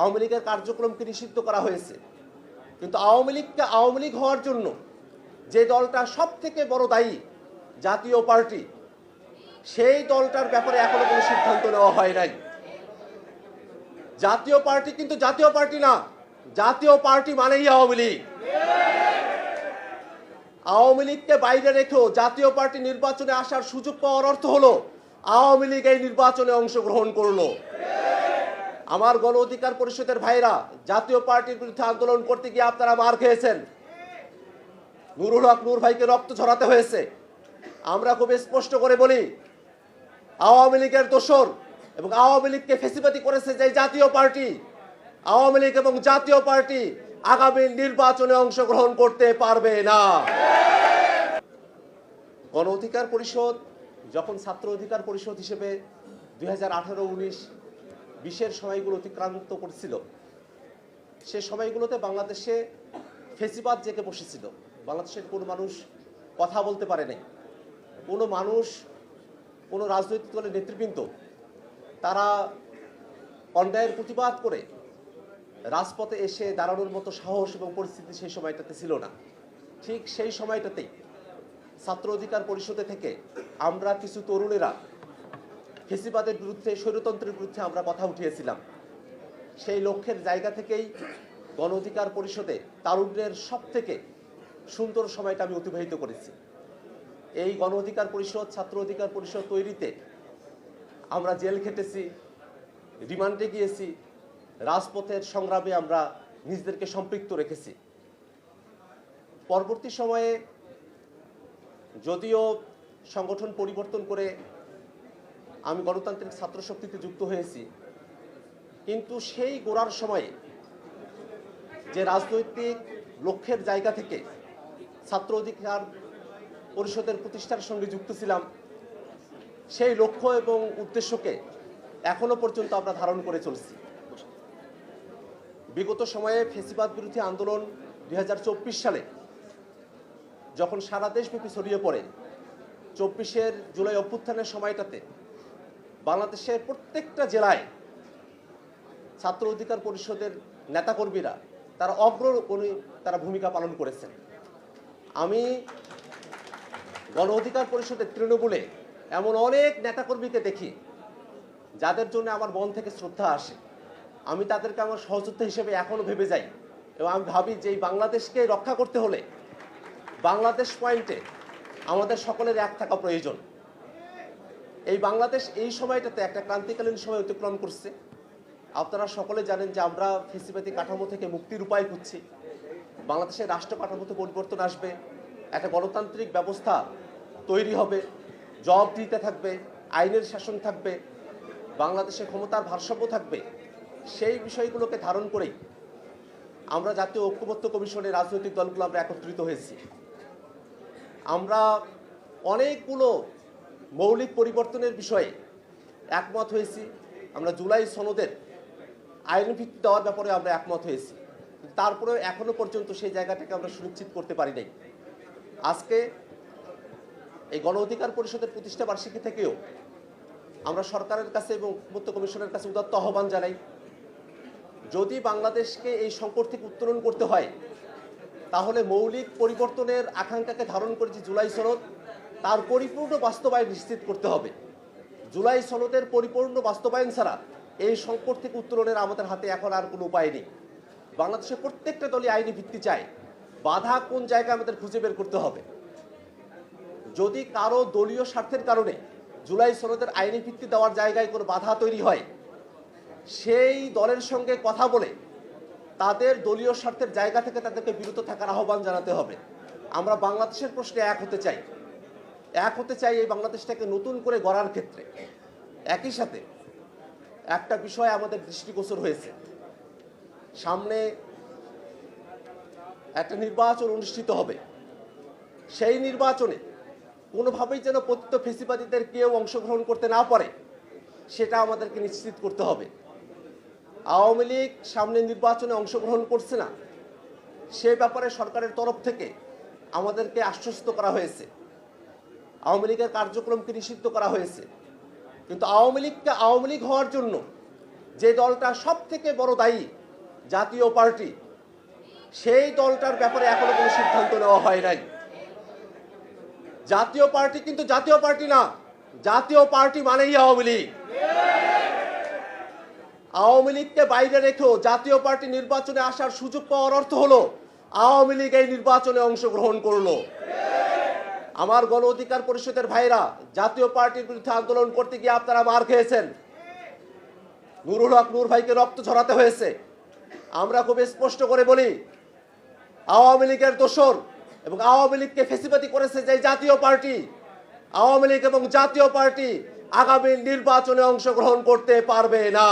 আওয়ামী লীগের কার্যক্রমকে নিষিদ্ধ করা হয়েছে। কিন্তু আওয়ামী লীগকে আওয়ামী লীগ হওয়ার জন্য যে দলটা সব থেকে বড় দায়ী জাতীয় পার্টি, সেই দলটার ব্যাপারে এখনও কোনো সিদ্ধান্ত নেওয়া হয় নাই। জাতীয় পার্টি কিন্তু জাতীয় পার্টি না, জাতীয় পার্টি মানেই আওয়ামী লীগ। আওয়ামী লীগকে বাইরে রেখেও জাতীয় পার্টি নির্বাচনে আসার সুযোগ পাওয়ার অর্থ হলো আওয়ামী লীগ এই নির্বাচনে অংশগ্রহণ করল। আমার গণ অধিকার পরিষদের ভাইরা, জাতীয় পার্টির বিরুদ্ধে আন্দোলন করতে গিয়ে আপনারা মার খেয়েছেন। নুরুল হক নূর ভাইকে রক্ত ঝরাতে হয়েছে। আমরা খুব স্পষ্ট করে বলি, আওয়ামী লীগের দোসর এবং আওয়ামী লীগকে ফেসিবাদী করেছে যে জাতীয় পার্টি, আওয়ামী লীগ এবং জাতীয় পার্টি আগামী নির্বাচনে অংশগ্রহণ করতে পারবে না। গণ অধিকার পরিষদ যখন ছাত্র অধিকার পরিষদ হিসেবে দুই হাজার আঠারো, উনিশ বিশের সময়গুলো অতিক্রান্ত করছিল। সে সময়গুলোতে বাংলাদেশে ফেসিবাদ জেগে বসেছিল। বাংলাদেশের কোনো মানুষ কথা বলতে পারে নাই। কোনো মানুষ, কোনো রাজনৈতিক দলের নেতৃবৃন্দ, তারা অন্যায়ের প্রতিবাদ করে রাজপথে এসে দাঁড়ানোর মতো সাহস এবং পরিস্থিতি সেই সময়টাতে ছিল না। ঠিক সেই সময়টাতেই ছাত্র অধিকার পরিষদে থেকে আমরা কিছু তরুণেরা ফেসিবাদের বিরুদ্ধে, স্বৈরতন্ত্রের বিরুদ্ধে আমরা কথা উঠিয়েছিলাম। সেই লক্ষ্যের জায়গা থেকেই গণ অধিকার পরিষদে তারুণ্যের সব থেকে সুন্দর সময়টা আমি অতিবাহিত করেছি। এই গণ অধিকার পরিষদ, ছাত্র অধিকার পরিষদ তৈরিতে আমরা জেল খেটেছি, রিমান্ডে গিয়েছি, রাজপথের সংগ্রামে আমরা নিজেদেরকে সম্পৃক্ত রেখেছি। পরবর্তী সময়ে যদিও সংগঠন পরিবর্তন করে আমি গণতান্ত্রিক ছাত্র শক্তিতে যুক্ত হয়েছি। কিন্তু সেই গোড়ার সময়ে যে রাজনৈতিক লক্ষ্যের জায়গা থেকে ছাত্র অধিকার পরিষদের প্রতিষ্ঠার সঙ্গে যুক্ত ছিলাম, সেই লক্ষ্য এবং উদ্দেশ্যকে এখনও পর্যন্ত আমরা ধারণ করে চলছি। বিগত সময়ে ফেসিবাদ বিরোধী আন্দোলন দুই হাজার চব্বিশ সালে যখন সারা দেশব্যাপী ছড়িয়ে পড়ে, চব্বিশের জুলাই অভ্যুত্থানের সময়টাতে বাংলাদেশের প্রত্যেকটা জেলায় ছাত্র অধিকার পরিষদের নেতাকর্মীরা তারা অগ্রগণী তারা ভূমিকা পালন করেছেন। আমি গণ অধিকার পরিষদের তৃণমূলে এমন অনেক নেতাকর্মীকে দেখি, যাদের জন্য আমার মন থেকে শ্রদ্ধা আসে। আমি তাদেরকে আমার সহযোদ্ধা হিসেবে এখনও ভেবে যাই এবং আমি ভাবি যে এই বাংলাদেশকে রক্ষা করতে হলে বাংলাদেশ পয়েন্টে আমাদের সকলের এক থাকা প্রয়োজন। এই বাংলাদেশ এই সময়টাতে একটা ক্রান্তিকালীন সময় অতিক্রম করছে। আপনারা সকলে জানেন যে আমরা ফেসিবাদী কাঠামো থেকে মুক্তির উপায় খুঁজছি। বাংলাদেশের রাষ্ট্র কাঠামোতে পরিবর্তন আসবে, একটা গণতান্ত্রিক ব্যবস্থা তৈরি হবে জব দিতে থাকবে, আইনের শাসন থাকবে বাংলাদেশে ক্ষমতার ভারসাম্য থাকবে। সেই বিষয়গুলোকে ধারণ করেই আমরা জাতীয় ঐক্যবদ্ধ কমিশনের রাজনৈতিক দলগুলো আমরা একত্রিত হয়েছি। আমরা অনেকগুলো মৌলিক পরিবর্তনের বিষয়ে একমত হয়েছি। আমরা জুলাই সনদের আইন ভিত্তি দেওয়ার ব্যাপারে আমরা একমত হয়েছি। তারপরেও এখনও পর্যন্ত সেই জায়গাটাকে আমরা সুনিশ্চিত করতে পারি নাই। আজকে এই গণ অধিকার পরিষদের প্রতিষ্ঠা বার্ষিকী থেকেও আমরা সরকারের কাছে এবং মুক্ত কমিশনের কাছে উদাত্ত আহ্বান জানাই, যদি বাংলাদেশকে এই সংকট থেকে উত্তোলন করতে হয়, তাহলে মৌলিক পরিবর্তনের আকাঙ্ক্ষাকে ধারণ করে যে জুলাই সনদ। তার পরিপূর্ণ বাস্তবায়ন নিশ্চিত করতে হবে। জুলাই সনদের পরিপূর্ণ বাস্তবায়ন ছাড়া এই সংকট থেকে উত্তোলনের আমাদের হাতে এখন আর কোনো উপায় নেই। বাংলাদেশের প্রত্যেকটা দলই আইনি ভিত্তি চায়। বাধা কোন জায়গায় আমাদের খুঁজে বের করতে হবে। যদি কারও দলীয় স্বার্থের কারণে জুলাই সনদের আইনি ভিত্তি দেওয়ার জায়গায় কোনো বাধা তৈরি হয়, সেই দলের সঙ্গে কথা বলে তাদের দলীয় স্বার্থের জায়গা থেকে তাদেরকে বিরত থাকার আহ্বান জানাতে হবে। আমরা বাংলাদেশের প্রশ্নে এক হতে চাই। এক হতে চাই এই বাংলাদেশটাকে নতুন করে গড়ার ক্ষেত্রে। একই সাথে একটা বিষয় আমাদের দৃষ্টিগোচর হয়েছে। সামনে একটা নির্বাচন অনুষ্ঠিত হবে। সেই নির্বাচনে কোনোভাবেই যেন পতিত ফেসিবাদীদের কেউ অংশগ্রহণ করতে না পারে, সেটা আমাদেরকে নিশ্চিত করতে হবে। আওয়ামী লীগ সামনে নির্বাচনে অংশগ্রহণ করছে না, সে ব্যাপারে সরকারের তরফ থেকে আমাদেরকে আশ্বস্ত করা হয়েছে। আওয়ামী লীগের কার্যক্রমকে নিষিদ্ধ করা হয়েছে। কিন্তু আওয়ামী লীগকে আওয়ামী লীগ হওয়ার জন্য যে দলটা সব থেকে বড় দায়ী জাতীয় পার্টি, সেই দলটার ব্যাপারে এখনও কোনো সিদ্ধান্ত নেওয়া হয় নাই। জাতীয় পার্টি কিন্তু জাতীয় পার্টি না, জাতীয় পার্টি মানেই আওয়ামী লীগ। আওয়ামী লীগকে বাইরে রেখেও জাতীয় পার্টি নির্বাচনে আসার সুযোগ পাওয়ার অর্থ হলো আওয়ামী লীগ এই নির্বাচনে অংশগ্রহণ করল। আমার গণ অধিকার পরিষদের ভাইরা, জাতীয় পার্টির বিরুদ্ধে আন্দোলন করতে গিয়ে আপনারা মার খেয়েছেন। নুরুল হক নূর ভাইকে রক্ত ঝরাতে হয়েছে। আমরা খুব স্পষ্ট করে বলি, আওয়ামী লীগের দোসর এবং আওয়ামী লীগকে ফেসিবাদী করেছে যে জাতীয় পার্টি, আওয়ামী লীগ এবং জাতীয় পার্টি আগামী নির্বাচনে অংশগ্রহণ করতে পারবে না।